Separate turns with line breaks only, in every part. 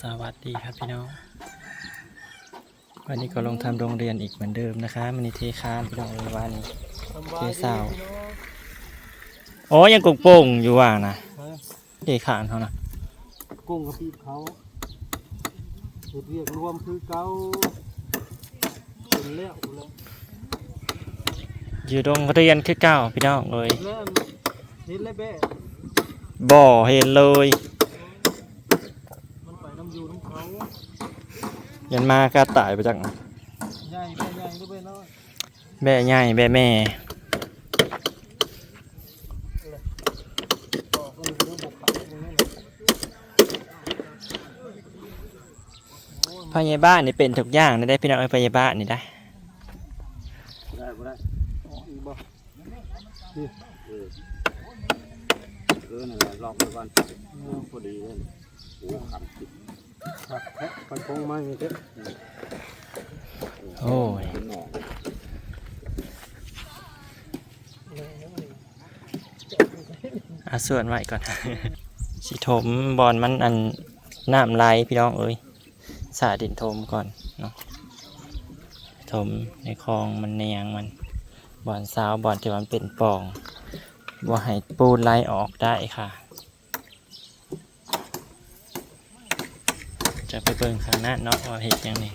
สวัสดีครับพี่น้อง วันนี้ก็ลงทำโรงเรียนอีกเหมือนเดิมนะคะมันนี่เทคานพี่น้องเอ้ยวันนี้เจ๊สาวโอ้ยังกงโป่งอยู่ว่างนะเทคานเขานะ
กุ้งกับปีบเขาเฮ็ดเรียกรวมคือเก่าเป็นแล้วแล้ว
อยู่โรงเรียนคือเก่าพี่น้องเลย
แล้วเฮ็ดแล้วแบ่
บ่เห็นเลย
มันไปน้ำอยู่น้ำเขา
ยันมากระต่ายไปจาก
ใหญ่แบ่ใหญ่ก็แบ่น้อย
แม่ใหญ่แม่แม่
ต่อก็เลยเรื่องบกขาตรงนี้แหละ
พยาบ้านนี่เป็นทุกอย่างนี่ได้พี่น้องเอ้ยพยาบ้านนี่ได้
ได้บ่ได้อ๋ออีกบ่
เออนั่นแหละลอกไปก่อนพอดีเลยโอ้ขันติด
ครับแท้ไปคงไม่เด้อ
โอ้ย
อา
ส่วนไว้ก่อน สิถมบอลมันอันน้ำไหลพี่น้องเอ้ยสาดินถมก่อนเนาะถมในคลองมันเนียงมันบอลสาวบอลที่มันเป็นป่องว่าให้ปูนไหลออกได้ค่ะ จะไปเบิ่งข้างหน้าเนาะว่าเห็ดยังนี่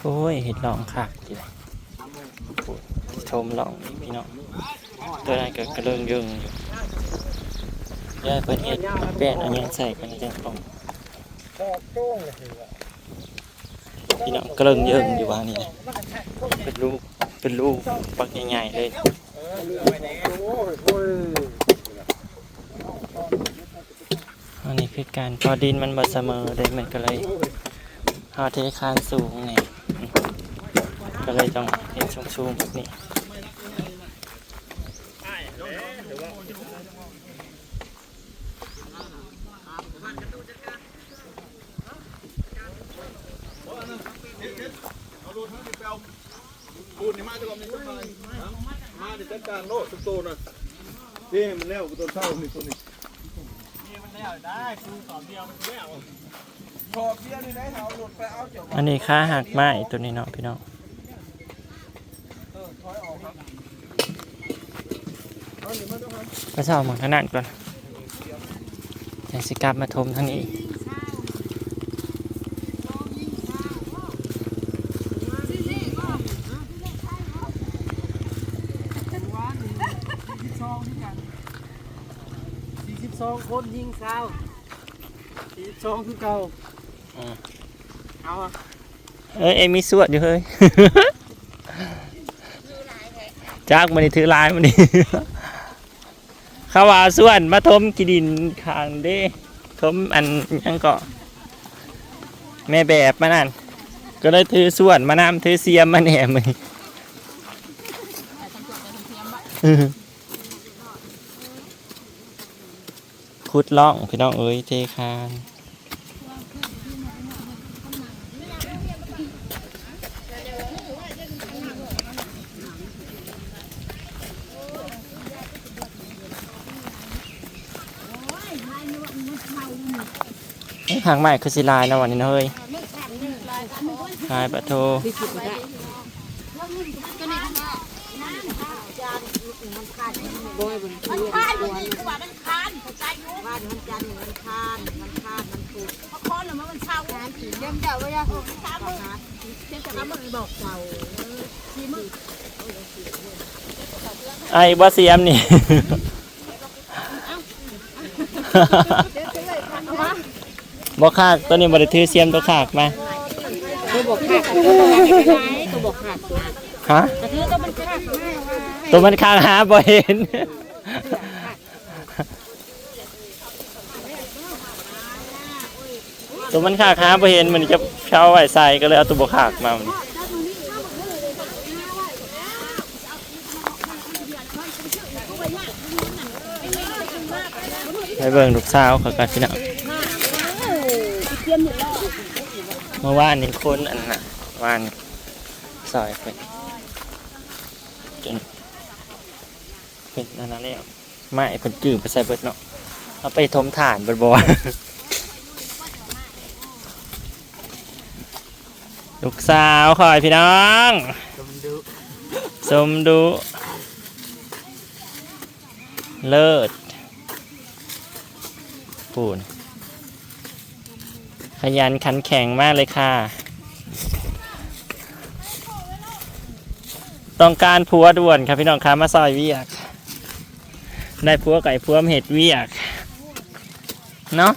โอ้ยเห็ดลองคักอยู่เลยชมลองพี่น้องตัวนั้นก็กระเริงยึงอยู่ย่าเพิ่นเห็ดแป้นอันยังใส่กันจังปอง
ขอบโจ้งเลยเหรอ
พี่น้องกระเริงยึงอยู่ว่านี่นะเป็นลูกเป็นลูกปักใหญ่ๆเลย
อั
นนี้คือการพอดินมันบ่เสมอเลยมันก็เลยหาเทคานสูงนี่ก็เลยต้องเห็นสูงๆแบบนี้
ปูนนี่มาจะลองในต้นไม้มาจะจัดการโลดสุดโตนะนี่มันแล้วกูต้นเท่านี่ตัวนี้
ขอบเดียวนี่ได้เอาหลุดไปเอาเจ้า
อันนี้ค่าหักไม้ตัวนี้เนาะพี่น้อง
เออถอยออกครับเอาวมาดูครับ
ไปเช่าหมองขนาดก่อนยังสิกลับมาทมทั้งนี้ อีก
สี่สิบสองคนยิงสาวสี่สิบสองคือเก่า
อืม
เอาอะ
เอ้ยเอ็มมีสวดอยู่เฮ้ยจากมันนี่ถือลายมันนี่ เขาว่าส่วนมาทมกีดินคางเด้ทมอันหยังก็แม่แบบมานั่น ก็เลยถือส่วนมานำถือเสียมมาแหนมมือ ขุดล่องพี่น้องเอ้ยเทคานเอ้ยหางใหม่คือสิลายนะวันนี้เฮ้ยลายปะโท
มันคานอยู่นี่กูว่ามันคานเข้าใจอยู่บ้านมันจันทร์มัน คานมันคานมันถูกเพราะคอนน่ะมันเช่าคานสีเยี่ยมเจ้าก็ยาสามมือเจ้าจะมาบอกเจ้าสี่มือ
ไอ้บ่เสียมนี่บ่คากตัวนี้บ่ได้ถือเสียมตัวคากมา
ตัวบอกขาดตัวบอกขาดตัวบอกขาดตัว
ฮะ
แต่คือตัวมันขาดไม่ว่า
ตัวมันคางหาบ่เห็น ตัวมันคากหาบ่เห็นมันจะเช้าไว้ใส่ก็เลยเอาตัวบ่คากมามันไปเบิ่งลูกสาวเขากันพี่น้อง
เตรียมอยู่แล้ว
เมื่อวานนี้คนอันน่ะวานซอยไปจนเป็นอันนั้นแล้วไม่เป็นจืดไปใส่เบิดเนาะเอาไปทมฐานเบิดบ่ ลูกสาวคอยพี่น้อง
จมดู
สมดู เลิศปูนขยันขันแข็งมากเลยค่ะ ต้องการผัวด่วนครับพี่น้องคะมาซอยเวียก ได้ผัวไก่ผัวเห็ดเวียก เนาะ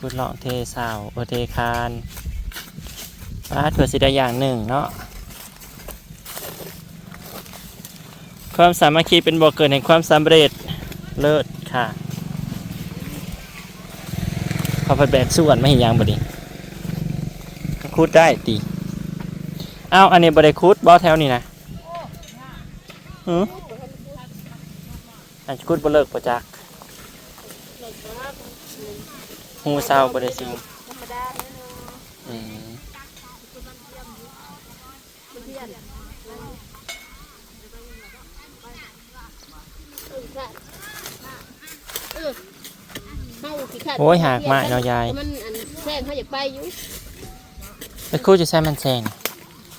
กุดลองเทสาวโอเทคานป้าถั่วสิได้อย่างหนึ่งเนาะความสามัคคีเป็นบ่อเกิดแห่งความสำเร็จเลิศค่ะพอไปแบกส่วนไม่เห็นยางบ่ดีคูดได้ตีอ้าวอันนี้บ่ได้คูดบ่แถวนี่นะหืออันคูดบ่เลิกบ่จัก หูเศร้าบ่ได้ซิวอืม
เฮาขี้ขาด
โอ้ยหากไม้เนาะยาย
มันอันแซงเขาอยากไปอยู่
ไปคูดจะใส่มันแซง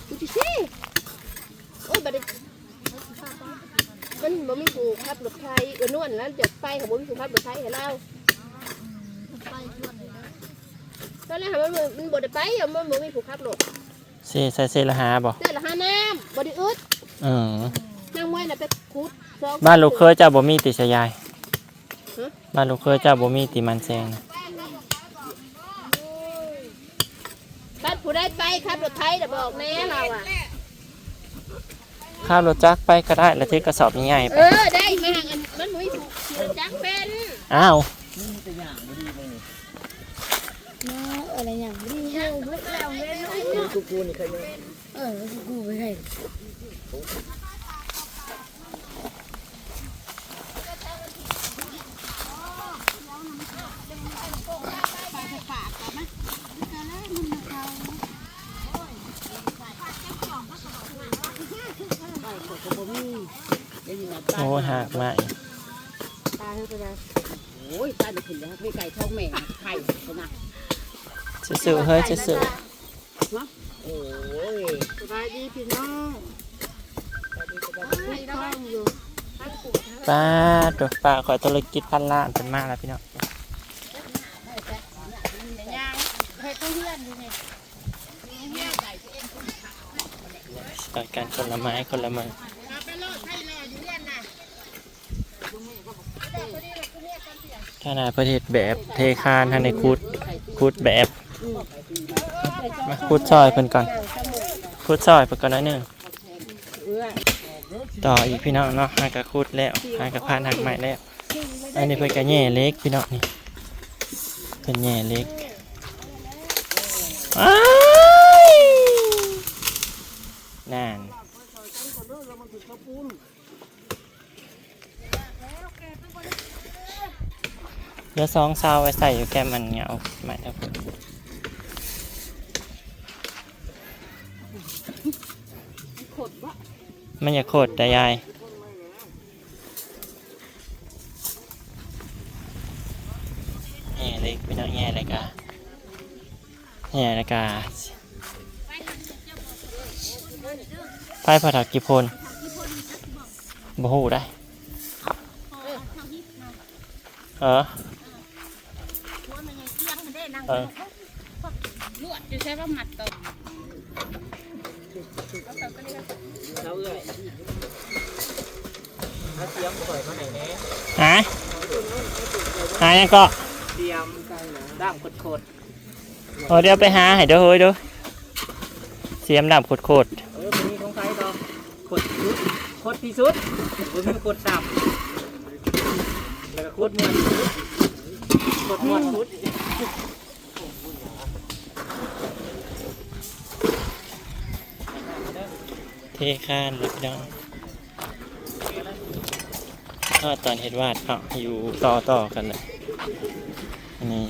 ดูสิสิโอ้ยบัดนี้มันบ่มีผู้ขับรถไทยเออนวลแล้วจะไปเขาบ่มีผู้ขับรถไทยให้เรา ตอนแรกมันบ่มันบ่ได้ไปอะมันบ่มีผู้ขับรถ
เซใส่เซละหาบ่
เด้ละหาน้ำบ่ได้อึด
อืม
นั่งไว้น่ะไปขุดซอก
บ้านลูกเคยเจ้าบ่มีติชยาย
ฮะ
บ้านลูกเคยเจ้าบ่มีติมันแซงนะ
บ้านผู้ได้ไปขับรถไทยน่ะบอกแน่เราอะ
ข้าวรถจักรไปก็ได้แล้วที่กระสอบใหญ่ๆไป
เออได้แม่งอันมันบ่มีผู้ขี่รถจักรเป็น
อ้าว
อะไรอย่างนี้เฮาเบิดแล้วเว้ยเนาะ
กูกูนี่ใครเนี่ย
เออกูไปให้
โอ้หักไม้
ตาเฮาไปเลย
โอ้ยตายไปถึงแล้วไม่ไก่ท้องแม่ไข่ขนาด
ซื่อๆเฮ้ยซื่อ
โอ้ย
สบายดีพี่น้องให้ต้องอยู่
ๆป้าตัวป้าขอธุรกิจพันล้านเป็นมากแล้วพี่น้อง
เฮ็ดต้องเฮือนอยู่นี่
สอยกันคนละไม้คนละมือ
มาไปโลดไทยแลนด์อยู่เรือนน่ะ
ขนาดประเทศแบบเทคานทางในคูดคูดแบบ มาคูดซอยเพิ่นก่อนคูดซอยเพิ่นก่อนหนิดนึงต่ออีกพี่น้องเนาะหากระคูดแล้วหากระพานหักใหม่แล้ว อันนี้เพิ่นก็แย่เล็กพี่น้องนี่เพิ่นแย่เล็กอ้ายนั่นเหลือสองซาวไว้ใส่อยู่แก้มมันเงาใหม่ครับ มมันอย่าโคตรแต่ยาย แง่เล็กพี่น้องแง่เลยกะแง่เลยกะไพ่พอถักกี่พลบ่หูได้ เออเออ
ลวดจะใช้ว่าหมัดต่อ
เขาเอ้ยเอาเตรียมปล่อยมาไหนแน่
หาหายังก็
เตรียมด้ามขด
เออเดี๋ยวไปหาให้เด้อเฮ้ยเด้อเสียมดำโคตรโคตร
ๆเออวันนี้ของใครต่อขดสุดขดที่สุดวันนี้ขดต่ำแล้วก็ขดมวนขดมวนสุด
เทคานลยพี่น้องทอดตอนเฮ็ดวาดเนาะอยู่ต่อต่อกันเลยนนี้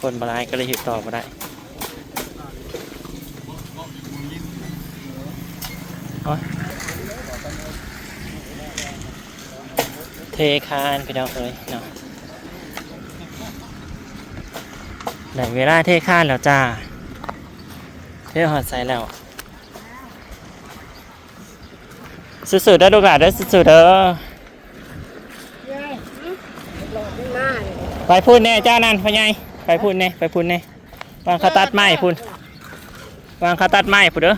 คนบรายก็เลยหิวต่อมาได้โอ๊ยเทคานพี่น้องเอ้ยเนาะได้เวลาเทคานแล้วจ้าเทหอดใส่แล้ว สุดๆเด้อลูกหลานเด้อสุดๆเด้อไปพูดแน่เจ้านั่นพ่อใหญ่ไปพูดแน่ไปพูดแน่วางเขาตัดไม้พูดวางเขาตัดไม้พูดเด้อ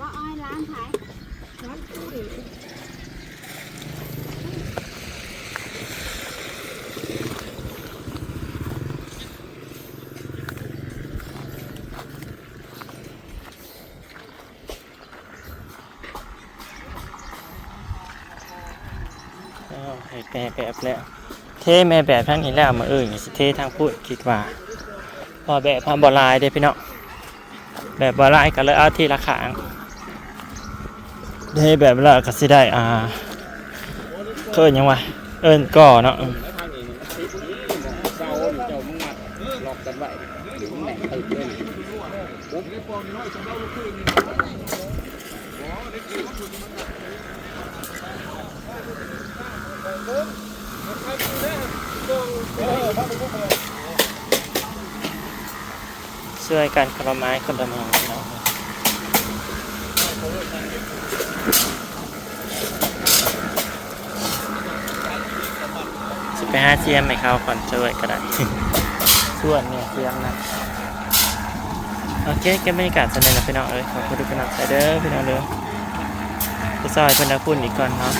ว่าอ้อยล้างขาย
อ้ แม่แบบแล้ว เทแม่แบบทั้งนี้แล้วมาเอ้ยสิเททางพูดคิดว่าพอแบบทำบอลายเด้พี่น้องแบบบอลายก็เลยเอาที่ละขางเทแบบล้วก็สิได้อ่าเอิ้นยังวะเอิ้นก่อเนาะ ช่วยกันคนละไม้คนละมือพี่น้องสิไปหาเทียมให้เขาก่อนช่วยก็ได้ส่วนเนี่ยเทียมนะโอเคก็บบรรยากาศสนุกนะพี่น้องเอ้ยขอบคุณทุกคนนะเด้อพี่น้องเด้อไปซอยเพิ่อนนะคุณอีกก่อนเนาะ